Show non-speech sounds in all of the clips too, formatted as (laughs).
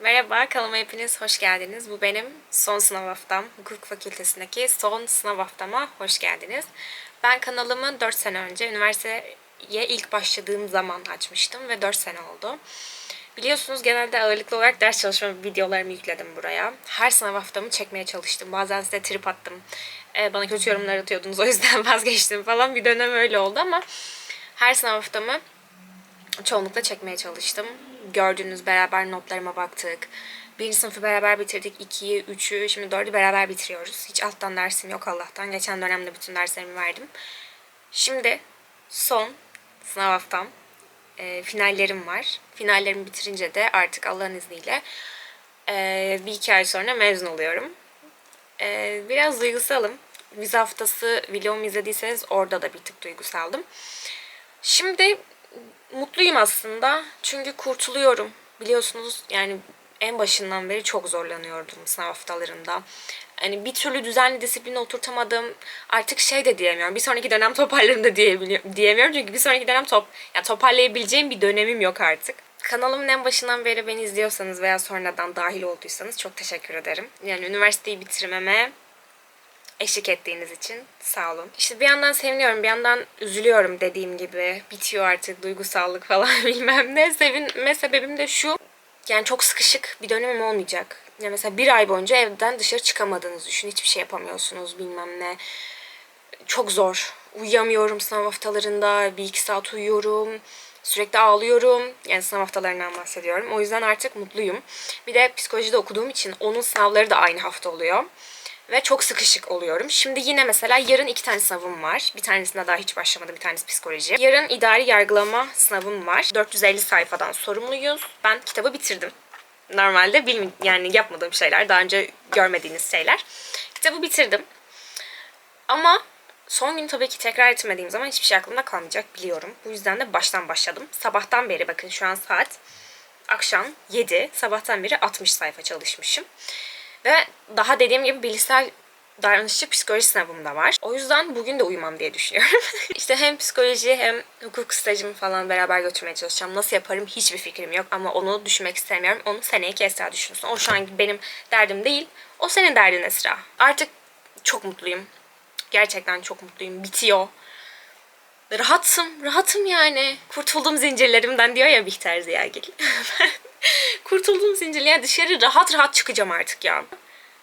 Merhaba, kanalıma hepiniz hoş geldiniz. Bu benim son sınav haftam. Hukuk fakültesindeki son sınav haftama hoş geldiniz. Ben kanalımı 4 sene önce üniversiteye ilk başladığım zaman açmıştım ve 4 sene oldu. Biliyorsunuz genelde ağırlıklı olarak ders çalışma videolarımı yükledim buraya. Her sınav haftamı çekmeye çalıştım. Bazen size trip attım. Ee, bana kötü yorumlar atıyordunuz o yüzden (laughs) vazgeçtim falan. Bir dönem öyle oldu ama her sınav haftamı çoğunlukla çekmeye çalıştım. Gördüğünüz beraber notlarıma baktık. Birinci sınıfı beraber bitirdik. ikiyi, üçü, şimdi dördü beraber bitiriyoruz. Hiç alttan dersim yok Allah'tan. Geçen dönemde bütün derslerimi verdim. Şimdi son sınav haftam. E, finallerim var. Finallerimi bitirince de artık Allah'ın izniyle e, bir iki ay sonra mezun oluyorum. E, biraz duygusalım. Vize haftası vlogumu izlediyseniz orada da bir tık duygusaldım. Şimdi mutluyum aslında. Çünkü kurtuluyorum. Biliyorsunuz yani en başından beri çok zorlanıyordum sınav haftalarında. Hani bir türlü düzenli disipline oturtamadım. Artık şey de diyemiyorum. Bir sonraki dönem toparlarım da diyemiyorum. Çünkü bir sonraki dönem top, yani toparlayabileceğim bir dönemim yok artık. Kanalımın en başından beri beni izliyorsanız veya sonradan dahil olduysanız çok teşekkür ederim. Yani üniversiteyi bitirmeme eşlik ettiğiniz için sağ olun. İşte bir yandan seviniyorum, bir yandan üzülüyorum dediğim gibi. Bitiyor artık duygusallık falan (laughs) bilmem ne. Sevinme sebebim de şu. Yani çok sıkışık bir dönemim olmayacak. Yani mesela bir ay boyunca evden dışarı çıkamadığınızı düşün. Hiçbir şey yapamıyorsunuz bilmem ne. Çok zor. Uyuyamıyorum sınav haftalarında. Bir iki saat uyuyorum. Sürekli ağlıyorum. Yani sınav haftalarından bahsediyorum. O yüzden artık mutluyum. Bir de psikolojide okuduğum için onun sınavları da aynı hafta oluyor ve çok sıkışık oluyorum. Şimdi yine mesela yarın iki tane sınavım var. Bir tanesine daha hiç başlamadım. Bir tanesi psikoloji. Yarın idari yargılama sınavım var. 450 sayfadan sorumluyuz. Ben kitabı bitirdim. Normalde bilmi yani yapmadığım şeyler, daha önce görmediğiniz şeyler. Kitabı bitirdim. Ama son gün tabii ki tekrar etmediğim zaman hiçbir şey aklımda kalmayacak biliyorum. Bu yüzden de baştan başladım. Sabahtan beri bakın şu an saat akşam 7. Sabahtan beri 60 sayfa çalışmışım. Ve daha dediğim gibi bilişsel davranışçı psikoloji sınavım da var. O yüzden bugün de uyumam diye düşünüyorum. (laughs) işte hem psikoloji hem hukuk stajımı falan beraber götürmeye çalışacağım. Nasıl yaparım hiçbir fikrim yok ama onu düşünmek istemiyorum. Onu seneye Esra düşünsün. O şu an benim derdim değil. O senin derdin Esra. Artık çok mutluyum. Gerçekten çok mutluyum. Bitiyor. Rahatım. Rahatım yani. Kurtuldum zincirlerimden diyor ya Bihter Ziyagil. (laughs) Kurtuldum zincirliğe dışarı rahat rahat çıkacağım artık ya.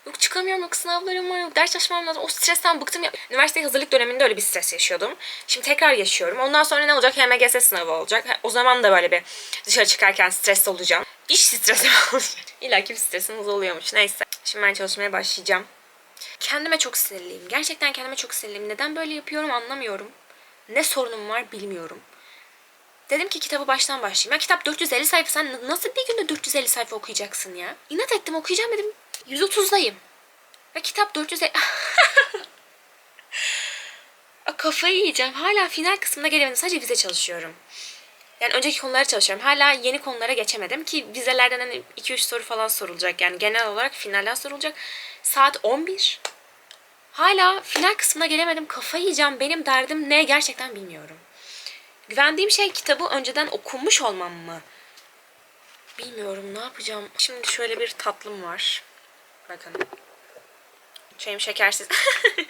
Yok çıkamıyorum, yok sınavlarım var, yok ders çalışmam lazım. O stresten bıktım ya. Üniversite hazırlık döneminde öyle bir stres yaşıyordum. Şimdi tekrar yaşıyorum. Ondan sonra ne olacak? HMGS sınavı olacak. O zaman da böyle bir dışarı çıkarken stresli olacağım. İş stresi (laughs) olacak. İlla ki bir stresimiz oluyormuş. Neyse. Şimdi ben çalışmaya başlayacağım. Kendime çok sinirliyim. Gerçekten kendime çok sinirliyim. Neden böyle yapıyorum anlamıyorum. Ne sorunum var bilmiyorum. Dedim ki kitabı baştan başlayayım. Ya kitap 450 sayfa. Sen nasıl bir günde 450 sayfa okuyacaksın ya? İnat ettim okuyacağım dedim. 130'dayım. Ve kitap 450... (laughs) Kafayı yiyeceğim. Hala final kısmına gelemedim. Sadece vize çalışıyorum. Yani önceki konulara çalışıyorum. Hala yeni konulara geçemedim ki vizelerden hani 2-3 soru falan sorulacak. Yani genel olarak finalden sorulacak. Saat 11. Hala final kısmına gelemedim. Kafayı yiyeceğim. Benim derdim ne gerçekten bilmiyorum. Güvendiğim şey kitabı önceden okunmuş olmam mı? Bilmiyorum ne yapacağım. Şimdi şöyle bir tatlım var. Bakın. Çayım şekersiz.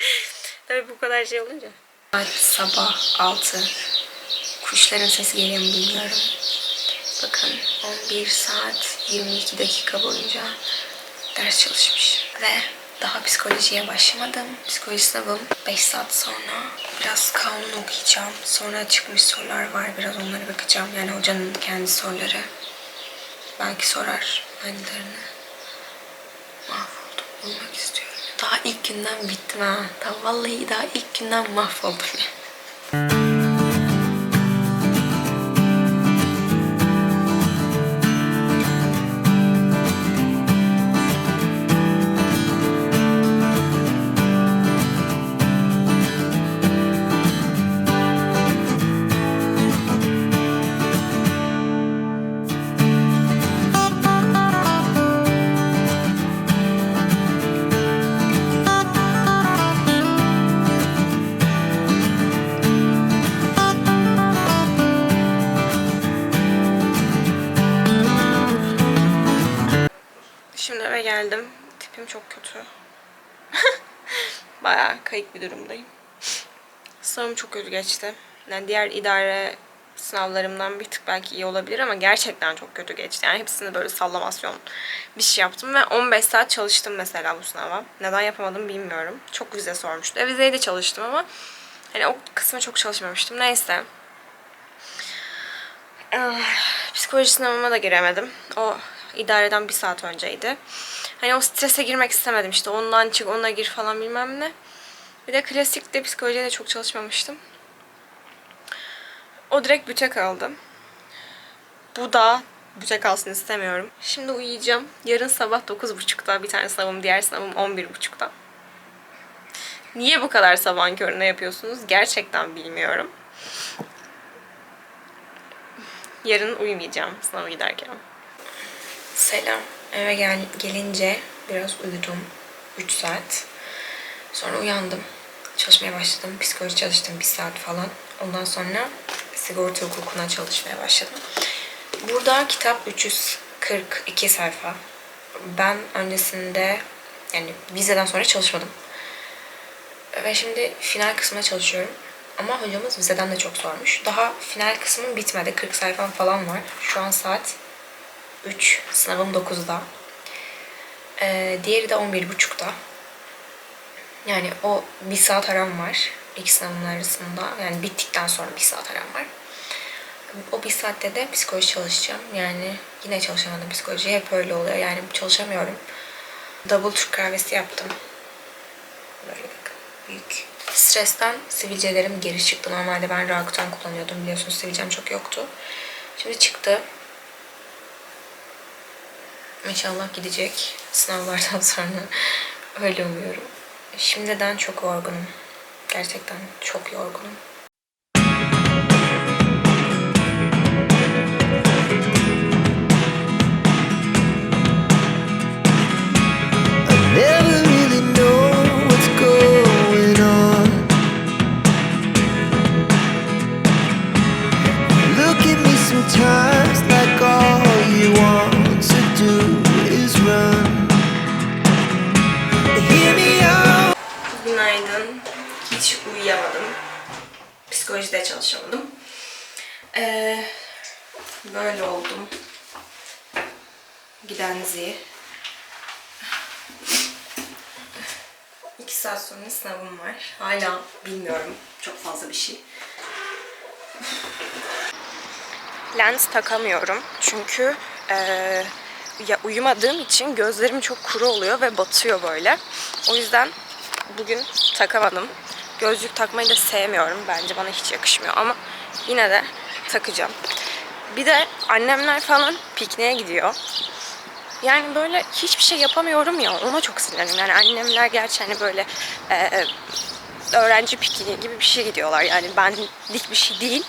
(laughs) Tabii bu kadar şey olunca. Sabah 6. Kuşların sesi geliyor mu bilmiyorum. Bakın 11 saat 22 dakika boyunca ders çalışmış. Ve daha psikolojiye başlamadım. Psikoloji sınavım 5 saat sonra. Biraz kanun okuyacağım. Sonra çıkmış sorular var. Biraz onlara bakacağım. Yani hocanın kendi soruları. Belki sorar aynılarını. Mahvoldum. Uyumak istiyorum. Daha ilk günden bittim ha. Daha vallahi daha ilk günden mahvoldum. (laughs) kötü. (laughs) Bayağı kayık bir durumdayım. Sınavım çok kötü geçti. Yani diğer idare sınavlarımdan bir tık belki iyi olabilir ama gerçekten çok kötü geçti. Yani hepsinde böyle sallamasyon bir şey yaptım ve 15 saat çalıştım mesela bu sınava. Neden yapamadım bilmiyorum. Çok vize sormuştu. E, vizeye de çalıştım ama hani o kısma çok çalışmamıştım. Neyse. Ah, Psikoloji sınavıma da giremedim. O idareden bir saat önceydi. Hani o strese girmek istemedim işte ondan çık ona gir falan bilmem ne. Bir de klasikte psikolojiye de çok çalışmamıştım. O direkt büte kaldı. Bu da büte kalsın istemiyorum. Şimdi uyuyacağım. Yarın sabah 9.30'da bir tane sınavım, diğer sınavım 11.30'da. Niye bu kadar sabahın körüne yapıyorsunuz? Gerçekten bilmiyorum. Yarın uyumayacağım sınava giderken. Selam. Eve gel gelince biraz uyudum. 3 saat. Sonra uyandım. Çalışmaya başladım. Psikoloji çalıştım bir saat falan. Ondan sonra sigorta hukukuna çalışmaya başladım. Burada kitap 342 sayfa. Ben öncesinde yani vizeden sonra çalışmadım. Ve şimdi final kısmına çalışıyorum. Ama hocamız vizeden de çok sormuş. Daha final kısmım bitmedi. 40 sayfam falan var. Şu an saat 3. Sınavım 9'da. Ee, diğeri de 11.30'da. Yani o bir saat aram var. İlk sınavın arasında. Yani bittikten sonra bir saat aram var. O bir saatte de psikoloji çalışacağım. Yani yine çalışamadım psikoloji. Hep öyle oluyor. Yani çalışamıyorum. Double Türk kahvesi yaptım. Böyle bakın. Büyük. Stresten sivilcelerim geri çıktı. Normalde ben Roakutan kullanıyordum. Biliyorsunuz sivilcem çok yoktu. Şimdi çıktı. İnşallah gidecek sınavlardan (laughs) sonra. Öyle umuyorum. Şimdiden çok yorgunum. Gerçekten çok yorgunum. Lens takamıyorum çünkü eee, ya uyumadığım için gözlerim çok kuru oluyor ve batıyor böyle. O yüzden bugün takamadım. Gözlük takmayı da sevmiyorum. Bence bana hiç yakışmıyor ama yine de takacağım. Bir de annemler falan pikniğe gidiyor. Yani böyle hiçbir şey yapamıyorum ya ona çok sinirleniyorum. Yani annemler gerçi hani böyle e, öğrenci pikniği gibi bir şey gidiyorlar. Yani benlik bir şey değil.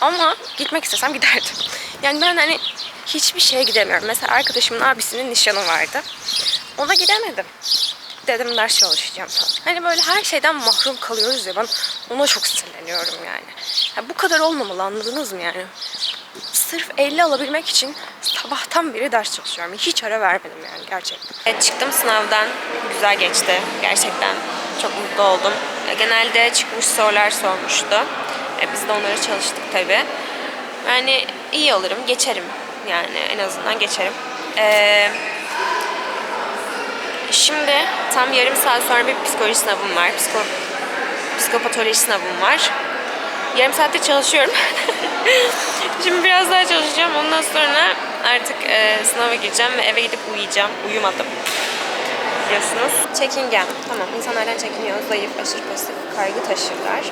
Ama gitmek istesem giderdim. Yani ben hani hiçbir şeye gidemiyorum. Mesela arkadaşımın abisinin nişanı vardı. Ona gidemedim. Dedim ders çalışacağım falan. Hani böyle her şeyden mahrum kalıyoruz ya ben ona çok sinirleniyorum yani. Ya bu kadar olmamalı anladınız mı yani? Sırf 50 alabilmek için sabahtan beri ders çalışıyorum. Hiç ara vermedim yani gerçekten. Evet, çıktım sınavdan. Güzel geçti. Gerçekten çok mutlu oldum. Genelde çıkmış sorular sormuştu. E, Biz de onları çalıştık tabii. Yani iyi alırım, geçerim. Yani en azından geçerim. Eee Şimdi tam yarım saat sonra bir psikoloji sınavım var. Psiko, psikopatoloji sınavım var. Yarım saattir çalışıyorum. (laughs) Şimdi biraz daha çalışacağım. Ondan sonra artık e, sınava gireceğim ve eve gidip uyuyacağım. Uyumadım. Biliyorsunuz. Çekingen. Tamam. İnsanlardan çekiniyor. Zayıf, aşırı pasif, kaygı taşırlar.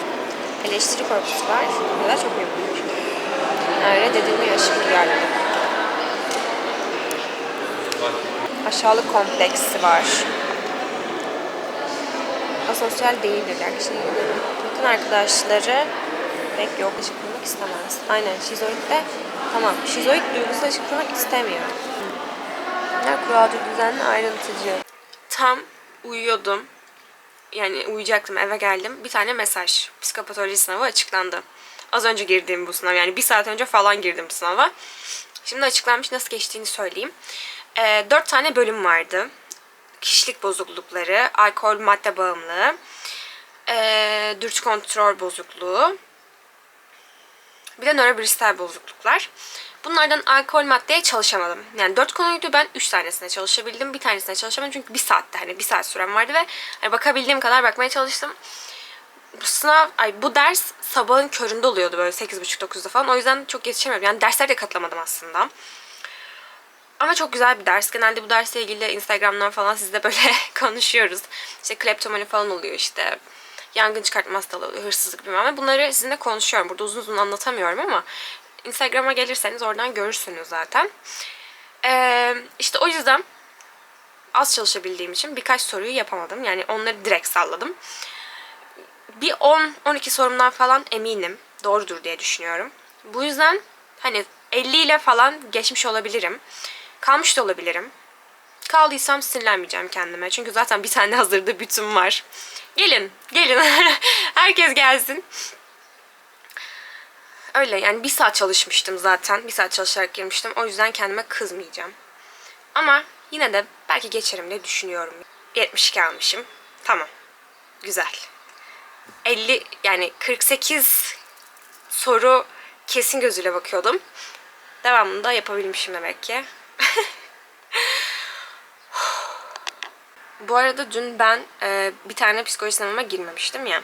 Eleştiri korkusu var. Ya da çok uyumludur. Yani reddedilmeye aşırı duyarlı. Aşağılık kompleksi var. Asosyal değildirler kişinin. Yakın arkadaşları pek yok. Açıklamak istemez. Aynen şizoid de tamam. Şizoid duygusunu açıklamak istemiyor. Ne kuralcı düzenli ayrıntıcı. Tam uyuyordum. Yani uyuyacaktım eve geldim. Bir tane mesaj. Psikopatoloji sınavı açıklandı. Az önce girdiğim bu sınav. Yani bir saat önce falan girdim sınava. Şimdi açıklanmış nasıl geçtiğini söyleyeyim. Ee, dört tane bölüm vardı. kişilik bozuklukları, alkol madde bağımlılığı, ee, dürtü kontrol bozukluğu, bir de nörobilişsel bozukluklar. Bunlardan alkol maddeye çalışamadım. Yani dört konuydu. Ben üç tanesine çalışabildim. Bir tanesine çalışamadım çünkü bir saatte hani bir saat sürem vardı ve hani bakabildiğim kadar bakmaya çalıştım. Bu sınav, ay bu ders sabahın köründe oluyordu böyle 8.30-9'da falan. O yüzden çok yetişemedim. Yani derslere de katılamadım aslında. Ama çok güzel bir ders. Genelde bu dersle ilgili Instagram'dan falan sizle böyle (laughs) konuşuyoruz. İşte kleptomani falan oluyor işte. Yangın çıkartma hastalığı hırsızlık bilmem ne. Bunları sizinle konuşuyorum. Burada uzun uzun anlatamıyorum ama Instagram'a gelirseniz oradan görürsünüz zaten. Ee, işte o yüzden az çalışabildiğim için birkaç soruyu yapamadım. Yani onları direkt salladım. Bir 10-12 sorumdan falan eminim. Doğrudur diye düşünüyorum. Bu yüzden hani 50 ile falan geçmiş olabilirim. Kalmış da olabilirim. Kaldıysam sinirlenmeyeceğim kendime. Çünkü zaten bir tane hazırda bütün var. Gelin, gelin. (laughs) Herkes gelsin. Öyle yani bir saat çalışmıştım zaten. Bir saat çalışarak girmiştim. O yüzden kendime kızmayacağım. Ama yine de belki geçerim diye düşünüyorum. 72 almışım. Tamam. Güzel. 50 yani 48 soru kesin gözüyle bakıyordum. Devamını da yapabilmişim demek ki. (laughs) Bu arada dün ben e, bir tane psikoloji sınavıma girmemiştim ya.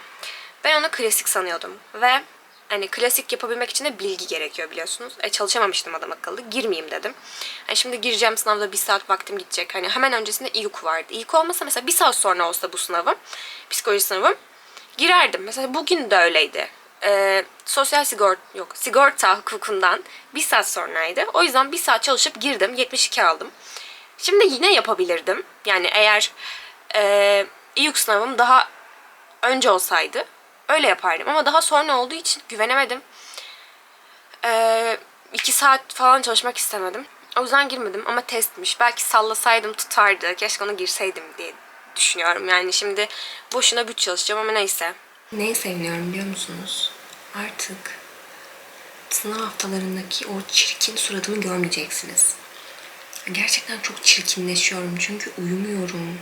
Ben onu klasik sanıyordum ve hani klasik yapabilmek için de bilgi gerekiyor biliyorsunuz. E çalışamamıştım adam akıllı. Girmeyeyim dedim. Hani şimdi gireceğim sınavda bir saat vaktim gidecek. Hani hemen öncesinde ilk vardı. İlk olmasa mesela bir saat sonra olsa bu sınavım, psikoloji sınavım girerdim. Mesela bugün de öyleydi. Ee, sosyal sigorta yok sigorta hukukundan bir saat sonraydı. O yüzden bir saat çalışıp girdim. 72 aldım. Şimdi yine yapabilirdim. Yani eğer e, İYÜK sınavım daha önce olsaydı öyle yapardım. Ama daha sonra olduğu için güvenemedim. E, iki saat falan çalışmak istemedim. O yüzden girmedim ama testmiş. Belki sallasaydım tutardı. Keşke onu girseydim diye düşünüyorum. Yani şimdi boşuna güç çalışacağım ama neyse. Neyi seviniyorum biliyor musunuz? Artık sınav haftalarındaki o çirkin suratımı görmeyeceksiniz. Gerçekten çok çirkinleşiyorum çünkü uyumuyorum.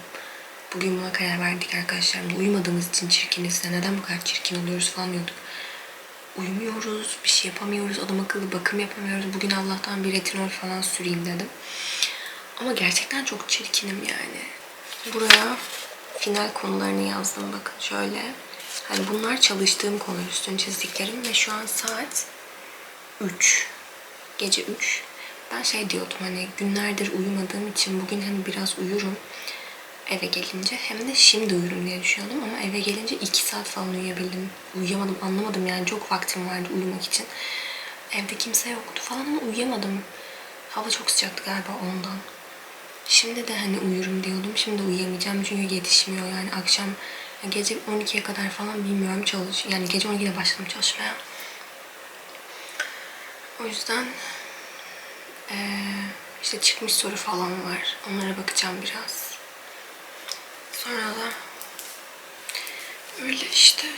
Bugün buna karar verdik arkadaşlar. Uyumadığımız için çirkiniz. Neden bu kadar çirkin oluyoruz falan diyorduk. Uyumuyoruz, bir şey yapamıyoruz, adam akıllı bakım yapamıyoruz. Bugün Allah'tan bir retinol falan süreyim dedim. Ama gerçekten çok çirkinim yani. Buraya final konularını yazdım bakın şöyle. Hani bunlar çalıştığım konu üstünü çizdiklerim ve şu an saat 3. Gece 3. Ben şey diyordum hani günlerdir uyumadığım için bugün hani biraz uyurum eve gelince. Hem de şimdi uyurum diye düşünüyordum ama eve gelince 2 saat falan uyuyabildim. Uyuyamadım anlamadım yani çok vaktim vardı uyumak için. Evde kimse yoktu falan ama uyuyamadım. Hava çok sıcaktı galiba ondan. Şimdi de hani uyurum diyordum. Şimdi uyuyamayacağım çünkü yetişmiyor yani akşam gece 12'ye kadar falan bilmiyorum çalış. Yani gece 12'de başladım çalışmaya. O yüzden ee, işte çıkmış soru falan var. Onlara bakacağım biraz. Sonra da öyle işte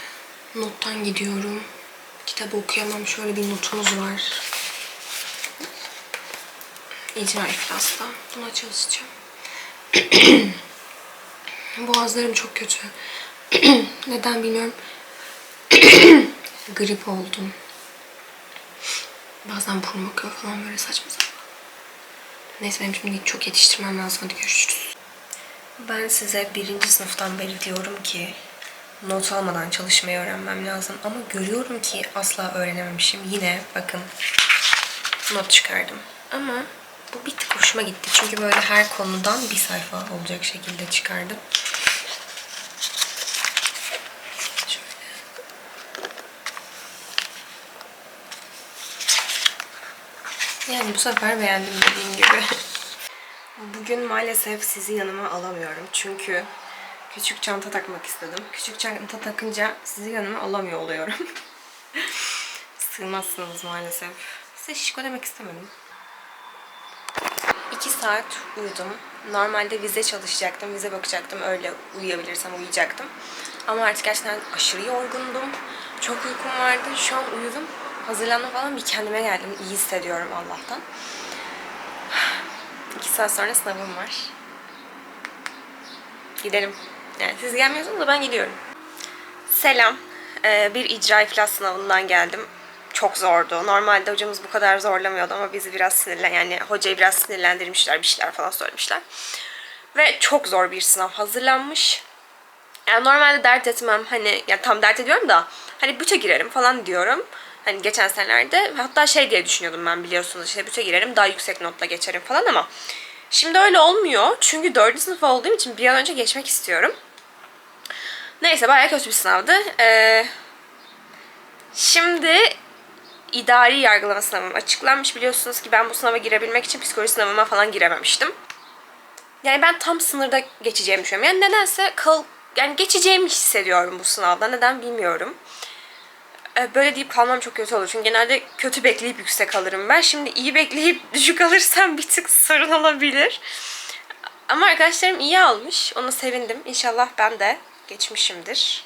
nottan gidiyorum. Kitabı okuyamam. Şöyle bir notumuz var. İcra iflasla. Buna çalışacağım. (clears throat) Boğazlarım çok kötü. (clears throat) Neden bilmiyorum. (clears throat) Grip oldum. Bazen burnum akıyor falan böyle saçma sapan. Neyse benim şimdi çok yetiştirmem lazım. Hadi görüşürüz. Ben size birinci sınıftan beri diyorum ki not almadan çalışmayı öğrenmem lazım. Ama görüyorum ki asla öğrenememişim. Yine bakın not çıkardım. Ama bu bir tık hoşuma gitti. Çünkü böyle her konudan bir sayfa olacak şekilde çıkardım. Şöyle. Yani bu sefer beğendim dediğim gibi. (laughs) Bugün maalesef sizi yanıma alamıyorum. Çünkü küçük çanta takmak istedim. Küçük çanta takınca sizi yanıma alamıyor oluyorum. (laughs) Sığmazsınız maalesef. Size şişko demek istemedim. 2 saat uyudum. Normalde vize çalışacaktım, vize bakacaktım. Öyle uyuyabilirsem uyuyacaktım. Ama artık gerçekten aşırı yorgundum. Çok uykum vardı. Şu an uyudum. Hazırlanma falan bir kendime geldim. İyi hissediyorum Allah'tan. 2 saat sonra sınavım var. gidelim. Yani siz gelmiyorsunuz da ben gidiyorum. Selam. Ee, bir icra iflas sınavından geldim. Çok zordu. Normalde hocamız bu kadar zorlamıyordu ama bizi biraz sinirlen yani hocayı biraz sinirlendirmişler, bir şeyler falan söylemişler. Ve çok zor bir sınav hazırlanmış. Yani normalde dert etmem hani ya tam dert ediyorum da hani büte girerim falan diyorum. Hani geçen senelerde hatta şey diye düşünüyordum ben biliyorsunuz işte büte girerim daha yüksek notla geçerim falan ama şimdi öyle olmuyor. Çünkü 4. sınıf olduğum için bir an önce geçmek istiyorum. Neyse bayağı kötü bir sınavdı. Ee, şimdi idari yargılama sınavım açıklanmış. Biliyorsunuz ki ben bu sınava girebilmek için psikoloji sınavıma falan girememiştim. Yani ben tam sınırda geçeceğimi düşünüyorum. Yani nedense kal yani geçeceğimi hissediyorum bu sınavda. Neden bilmiyorum. Ee, Böyle deyip kalmam çok kötü olur. Çünkü genelde kötü bekleyip yüksek alırım ben. Şimdi iyi bekleyip (laughs) düşük alırsam bir tık sorun olabilir. Ama arkadaşlarım iyi almış. Ona sevindim. İnşallah ben de geçmişimdir.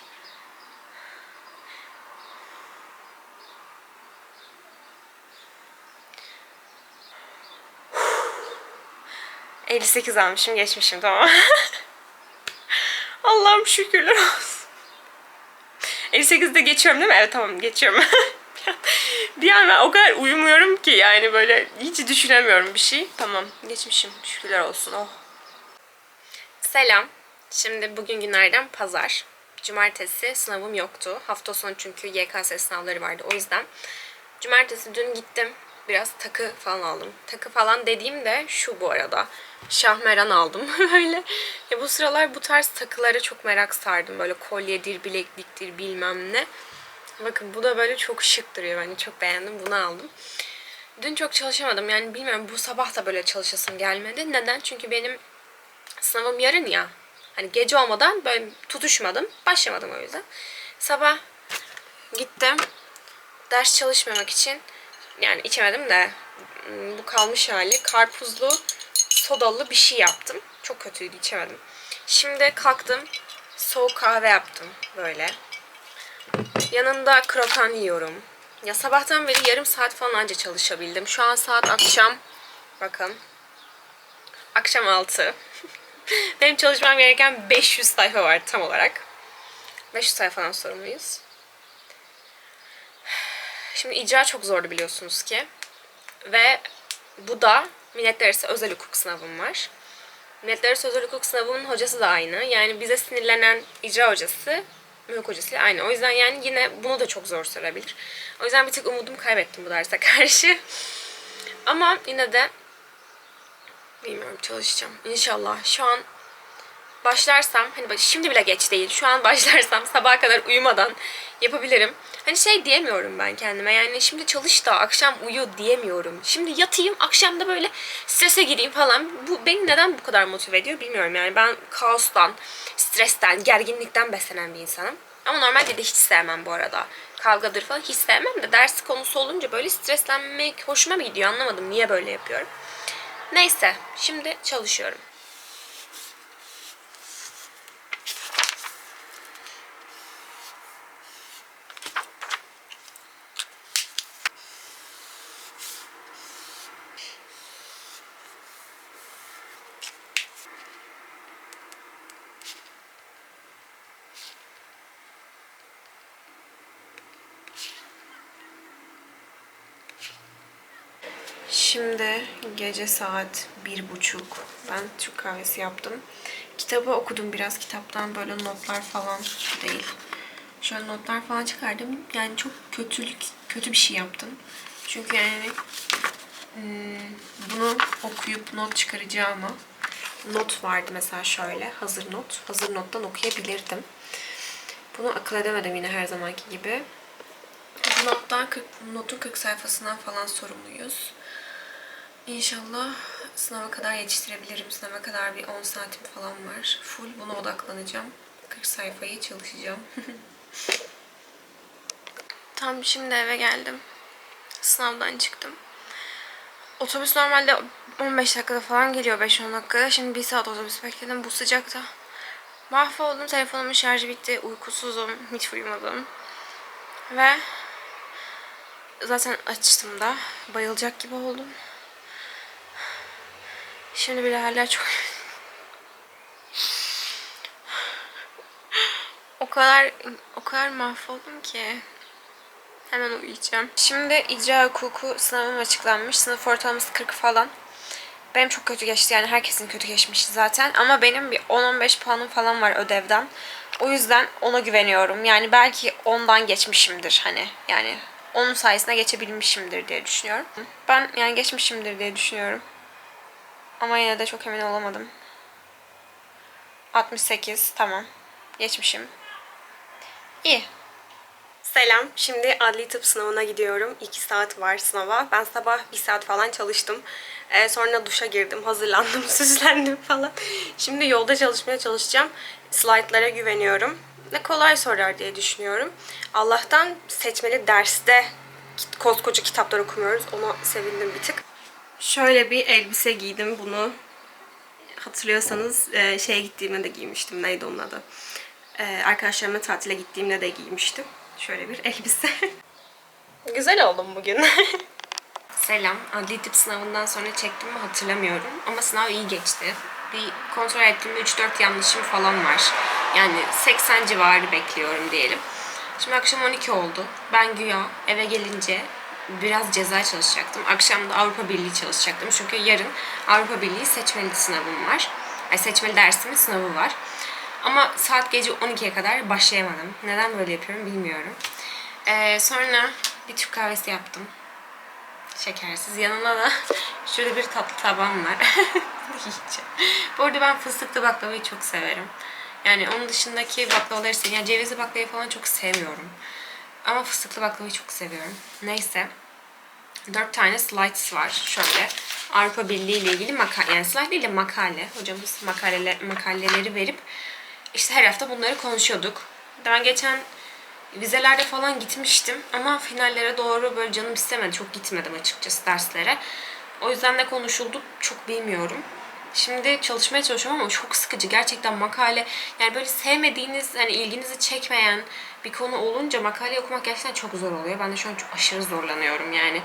...58 almışım, geçmişim tamam. (laughs) Allah'ım şükürler olsun. 58'de geçiyorum değil mi? Evet tamam geçiyorum. (laughs) bir an ben o kadar uyumuyorum ki yani böyle hiç düşünemiyorum bir şey. Tamam geçmişim şükürler olsun oh. Selam. Şimdi bugün günlerden pazar. Cumartesi sınavım yoktu. Hafta sonu çünkü YKS sınavları vardı o yüzden. Cumartesi dün gittim. Biraz takı falan aldım. Takı falan dediğimde şu bu arada. Şahmeran aldım (laughs) böyle. Ya bu sıralar bu tarz takılara çok merak sardım. Böyle kolyedir, bilekliktir bilmem ne. Bakın bu da böyle çok şık duruyor. Ben çok beğendim. Bunu aldım. Dün çok çalışamadım. Yani bilmiyorum bu sabah da böyle çalışasım gelmedi. Neden? Çünkü benim sınavım yarın ya. Hani gece olmadan böyle tutuşmadım. Başlamadım o yüzden. Sabah gittim. Ders çalışmamak için yani içemedim de ım, bu kalmış hali karpuzlu sodalı bir şey yaptım. Çok kötüydü içemedim. Şimdi kalktım. Soğuk kahve yaptım böyle. Yanında krokan yiyorum. Ya sabahtan beri yarım saat falan anca çalışabildim. Şu an saat akşam. Bakın. Akşam 6. (laughs) Benim çalışmam gereken 500 sayfa var tam olarak. 500 sayfadan sorumluyuz. Şimdi icra çok zordu biliyorsunuz ki. Ve bu da Milletler Arası Özel Hukuk sınavım var. Milletler Arası Özel Hukuk sınavımın hocası da aynı. Yani bize sinirlenen icra hocası hukuk hocasıyla aynı. O yüzden yani yine bunu da çok zor sorabilir. O yüzden bir tık umudumu kaybettim bu derse (laughs) karşı. Ama yine de bilmiyorum çalışacağım. İnşallah. Şu an başlarsam hani şimdi bile geç değil. Şu an (laughs) başlarsam sabaha kadar uyumadan yapabilirim. Hani şey diyemiyorum ben kendime. Yani şimdi çalış da akşam uyu diyemiyorum. Şimdi yatayım akşam da böyle strese gireyim falan. Bu beni neden bu kadar motive ediyor bilmiyorum. Yani ben kaostan, stresten, gerginlikten beslenen bir insanım. Ama normalde de hiç sevmem bu arada. Kavgadır falan hiç sevmem de ders konusu olunca böyle streslenmek hoşuma mı gidiyor anlamadım. Niye böyle yapıyorum. Neyse şimdi çalışıyorum. Şimdi gece saat bir buçuk. Ben Türk kahvesi yaptım. Kitabı okudum biraz. Kitaptan böyle notlar falan değil. Şöyle notlar falan çıkardım. Yani çok kötülük, kötü bir şey yaptım. Çünkü yani hmm, bunu okuyup not çıkaracağıma not vardı mesela şöyle. Hazır not. Hazır nottan okuyabilirdim. Bunu akıl edemedim yine her zamanki gibi. Bu nottan 40, notun 40 sayfasından falan sorumluyuz. İnşallah sınava kadar yetiştirebilirim. Sınava kadar bir 10 saatim falan var. Full buna odaklanacağım. 40 sayfayı çalışacağım. (laughs) Tam şimdi eve geldim. Sınavdan çıktım. Otobüs normalde 15 dakikada falan geliyor 5-10 dakikada. Şimdi 1 saat otobüs bekledim bu sıcakta. Mahvoldum. Telefonumun şarjı bitti. Uykusuzum. Hiç uyumadım. Ve zaten açtım da. Bayılacak gibi oldum. Şimdi bile hala çok... O kadar o kadar mahvoldum ki. Hemen uyuyacağım. Şimdi icra hukuku sınavım açıklanmış. Sınıf ortalaması 40 falan. Benim çok kötü geçti yani herkesin kötü geçmiş zaten. Ama benim bir 10-15 puanım falan var ödevden. O yüzden ona güveniyorum. Yani belki ondan geçmişimdir hani. Yani onun sayesinde geçebilmişimdir diye düşünüyorum. Ben yani geçmişimdir diye düşünüyorum. Ama yine de çok emin olamadım. 68 tamam. Geçmişim. İyi. Selam. Şimdi adli tıp sınavına gidiyorum. 2 saat var sınava. Ben sabah 1 saat falan çalıştım. Ee, sonra duşa girdim, hazırlandım, (laughs) süslendim falan. Şimdi yolda çalışmaya çalışacağım. Slaytlara güveniyorum. Ne kolay sorar diye düşünüyorum. Allah'tan seçmeli derste koskoca kitaplar okumuyoruz. Ona sevindim bir tık. Şöyle bir elbise giydim bunu. Hatırlıyorsanız e, şeye gittiğimde de giymiştim. Neydi onun adı? E, arkadaşlarımla tatile gittiğimde de giymiştim. Şöyle bir (laughs) elbise. Güzel oldum bugün. (laughs) Selam. Adli tıp sınavından sonra çektim mi hatırlamıyorum. Ama sınav iyi geçti. Bir kontrol ettiğimde 3-4 yanlışım falan var. Yani 80 civarı bekliyorum diyelim. Şimdi akşam 12 oldu. Ben güya eve gelince biraz ceza çalışacaktım. Akşam da Avrupa Birliği çalışacaktım. Çünkü yarın Avrupa Birliği seçmeli sınavım var. Ay seçmeli dersimin sınavı var. Ama saat gece 12'ye kadar başlayamadım. Neden böyle yapıyorum bilmiyorum. Ee, sonra bir Türk kahvesi yaptım şekersiz. Yanına da (laughs) şöyle bir tatlı taban var. (laughs) Yiyeceğim. Bu arada ben fıstıklı baklavayı çok severim. Yani onun dışındaki baklavaları seviyorum. Yani cevizli baklavayı falan çok sevmiyorum. Ama fıstıklı baklavayı çok seviyorum. Neyse. Dört tane slides var. Şöyle Avrupa Birliği ile ilgili makale, yani slide değil de makale. Hocamız makaleler, makaleleri verip işte her hafta bunları konuşuyorduk. Ben geçen vizelerde falan gitmiştim ama finallere doğru böyle canım istemedi. Çok gitmedim açıkçası derslere. O yüzden ne konuşuldu çok bilmiyorum. Şimdi çalışmaya çalışıyorum ama çok sıkıcı. Gerçekten makale yani böyle sevmediğiniz hani ilginizi çekmeyen bir konu olunca makale okumak gerçekten çok zor oluyor. Ben de şu an çok aşırı zorlanıyorum. Yani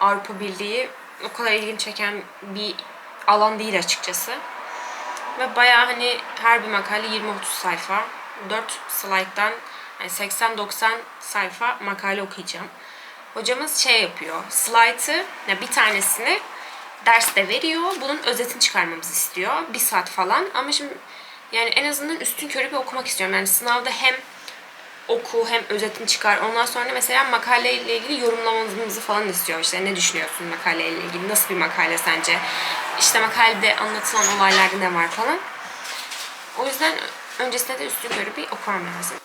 Avrupa Birliği o kadar ilgimi çeken bir alan değil açıkçası. Ve bayağı hani her bir makale 20-30 sayfa. 4 slayttan yani 80-90 sayfa makale okuyacağım. Hocamız şey yapıyor. Slaytı yani bir tanesini derste veriyor. Bunun özetini çıkarmamızı istiyor. Bir saat falan. Ama şimdi yani en azından üstün körü bir okumak istiyorum. Yani sınavda hem oku hem özetini çıkar. Ondan sonra mesela makaleyle ilgili yorumlamanızı falan istiyor. İşte ne düşünüyorsun makaleyle ilgili? Nasıl bir makale sence? İşte makalede anlatılan olaylarda ne var falan. O yüzden öncesinde de üstün körü bir okumam lazım.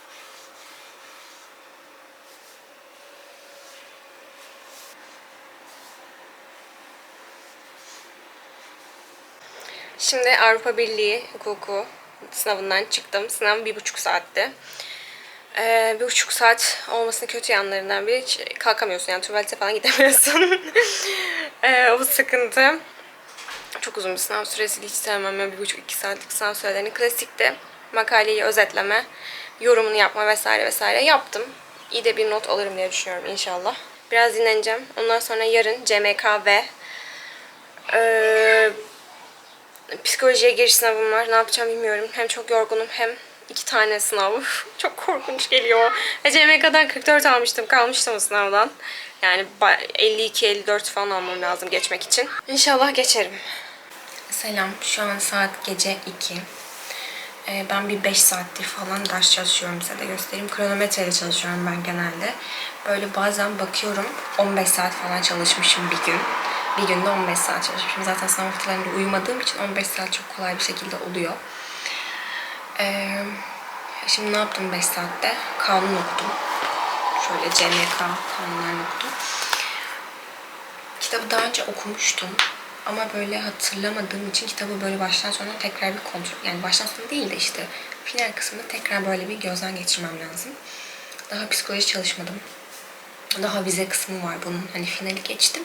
Şimdi Avrupa Birliği hukuku sınavından çıktım. Sınav bir buçuk saatti. Ee, bir buçuk saat olmasının kötü yanlarından biri hiç kalkamıyorsun yani tuvalete falan gidemiyorsun. (laughs) ee, bu sıkıntı. Çok uzun bir sınav süresi hiç sevmem. Yani bir buçuk iki saatlik sınav sürelerini klasikte makaleyi özetleme, yorumunu yapma vesaire vesaire yaptım. İyi de bir not alırım diye düşünüyorum inşallah. Biraz dinleneceğim. Ondan sonra yarın CMK ve eee psikolojiye giriş sınavım var. Ne yapacağım bilmiyorum. Hem çok yorgunum hem iki tane sınav. çok korkunç geliyor. Ve CMK'dan 44 almıştım. Kalmıştım o sınavdan. Yani 52-54 falan almam lazım geçmek için. İnşallah geçerim. Selam. Şu an saat gece 2. Ee, ben bir 5 saattir falan ders çalışıyorum. Size de göstereyim. Kronometreyle çalışıyorum ben genelde. Böyle bazen bakıyorum 15 saat falan çalışmışım bir gün. Bir günde 15 saat çalışmışım. Zaten sınav haftalarında uyumadığım için 15 saat çok kolay bir şekilde oluyor. Ee, şimdi ne yaptım 5 saatte? Kanun okudum. Şöyle CMK kanunlarını okudum. Kitabı daha önce okumuştum. Ama böyle hatırlamadığım için kitabı böyle baştan sona tekrar bir kontrol... Yani baştan sona değil de işte final kısmında tekrar böyle bir gözden geçirmem lazım. Daha psikoloji çalışmadım. Daha vize kısmı var bunun. Hani finali geçtim.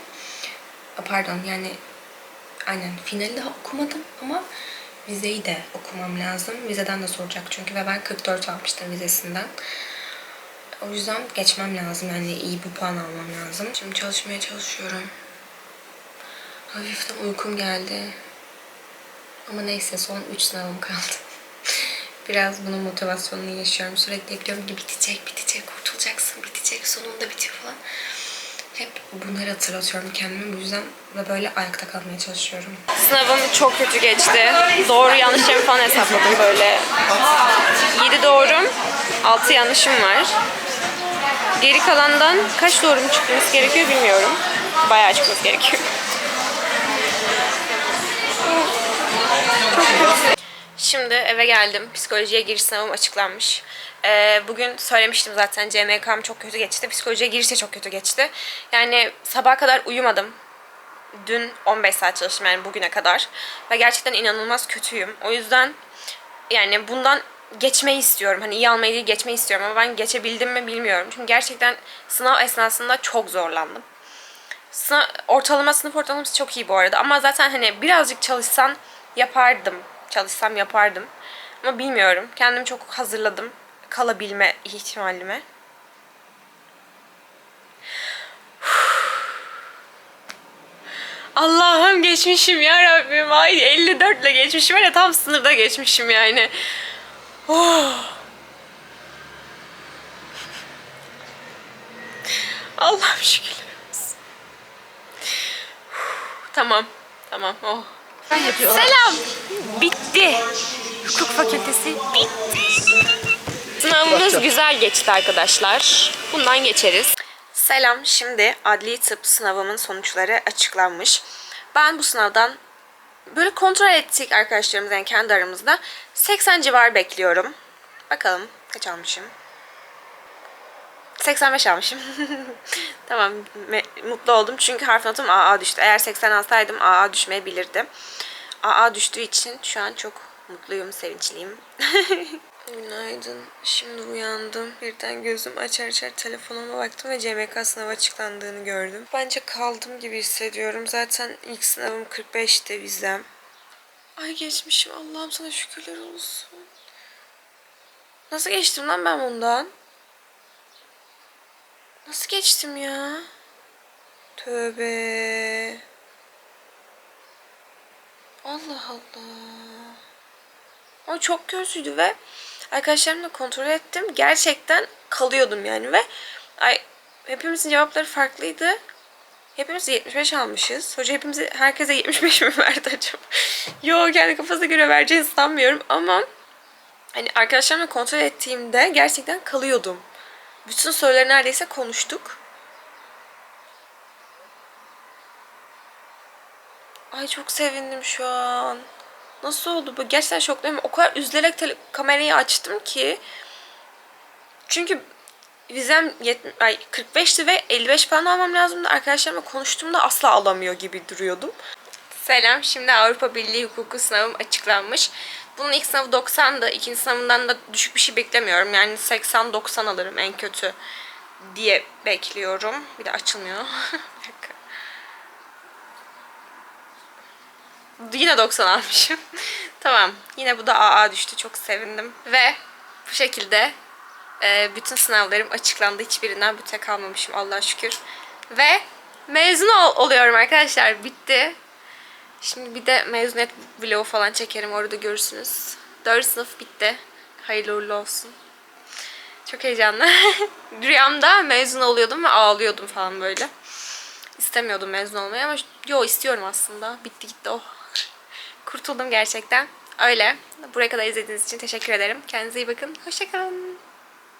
Pardon yani aynen finali daha okumadım ama vizeyi de okumam lazım. Vizeden de soracak çünkü ve ben 44 almıştım vizesinden. O yüzden geçmem lazım yani iyi bir puan almam lazım. Şimdi çalışmaya çalışıyorum. Hafiften uykum geldi. Ama neyse son 3 sınavım kaldı. (laughs) Biraz bunun motivasyonunu yaşıyorum. Sürekli diyorum ki bitecek, bitecek, kurtulacaksın, bitecek, sonunda bitiyor falan. Hep bunları hatırlatıyorum kendime. Bu yüzden de böyle ayakta kalmaya çalışıyorum. Sınavım çok kötü geçti. Doğru yanlışlarımı falan hesapladım böyle. 7 doğrum, 6 yanlışım var. Geri kalandan kaç doğrum çıkması gerekiyor bilmiyorum. Bayağı çıkması gerekiyor. Şimdi eve geldim. Psikolojiye giriş sınavım açıklanmış. Ee, bugün söylemiştim zaten CMK'm çok kötü geçti. Psikolojiye giriş de çok kötü geçti. Yani sabaha kadar uyumadım. Dün 15 saat çalıştım yani bugüne kadar. Ve gerçekten inanılmaz kötüyüm. O yüzden yani bundan geçmeyi istiyorum. Hani iyi almayı değil geçmeyi istiyorum ama ben geçebildim mi bilmiyorum. Çünkü gerçekten sınav esnasında çok zorlandım. Sınav, ortalama sınıf ortalaması çok iyi bu arada ama zaten hani birazcık çalışsan yapardım. Çalışsam yapardım. Ama bilmiyorum. Kendimi çok hazırladım kalabilme ihtimalime. (sighs) Allah'ım geçmişim ya Rabbim. Ay 54 ile geçmişim ya tam sınırda geçmişim yani. Oh. (sighs) Allah'ım şükürler olsun. (sighs) Tamam. Tamam. Oh. Selam. Bitti. Hukuk fakültesi bitti. Sınavımız güzel geçti arkadaşlar. Bundan geçeriz. Selam. Şimdi adli tıp sınavımın sonuçları açıklanmış. Ben bu sınavdan böyle kontrol ettik arkadaşlarımız yani kendi aramızda. 80 civar bekliyorum. Bakalım kaç almışım. 85 almışım. (laughs) tamam mutlu oldum çünkü harf notum AA düştü. Eğer 80 alsaydım AA düşmeyebilirdi. AA düştüğü için şu an çok mutluyum, sevinçliyim. (laughs) Günaydın. Şimdi uyandım. Birden gözüm açar açar telefonuma baktım ve CMK sınavı açıklandığını gördüm. Bence kaldım gibi hissediyorum. Zaten ilk sınavım 45'ti vizem. Ay geçmişim. Allah'ım sana şükürler olsun. Nasıl geçtim lan ben bundan? Nasıl geçtim ya? Tövbe. Allah Allah. O çok kötüydü ve arkadaşlarımla kontrol ettim. Gerçekten kalıyordum yani ve ay hepimizin cevapları farklıydı. Hepimiz 75 almışız. Hoca hepimize herkese 75 mi (laughs) verdi acaba? Yok kendi kafasına göre vereceğini sanmıyorum ama hani arkadaşlarımla kontrol ettiğimde gerçekten kalıyordum. Bütün soruları neredeyse konuştuk. Ay çok sevindim şu an. Nasıl oldu bu? Gerçekten şoktayım. O kadar üzülerek tele- kamerayı açtım ki. Çünkü vizem yet- ay 45'ti ve 55 falan almam lazımdı. Arkadaşlarımla konuştuğumda asla alamıyor gibi duruyordum. Selam. Şimdi Avrupa Birliği hukuku sınavım açıklanmış. Bunun ilk sınavı 90'dı. İkinci sınavından da düşük bir şey beklemiyorum. Yani 80-90 alırım en kötü diye bekliyorum. Bir de açılmıyor. (laughs) Yine 90 almışım. (laughs) tamam. Yine bu da AA düştü. Çok sevindim. Ve bu şekilde e, bütün sınavlarım açıklandı. Hiçbirinden büte kalmamışım Allah'a şükür. Ve mezun ol- oluyorum arkadaşlar. Bitti. Şimdi bir de mezuniyet vlogu falan çekerim. Orada görürsünüz. 4 sınıf bitti. Hayırlı uğurlu olsun. Çok heyecanlı. (laughs) Rüyamda mezun oluyordum ve ağlıyordum falan böyle. İstemiyordum mezun olmayı ama yo istiyorum aslında. Bitti gitti oh. Kurtuldum gerçekten. Öyle. Buraya kadar izlediğiniz için teşekkür ederim. Kendinize iyi bakın. Hoşçakalın.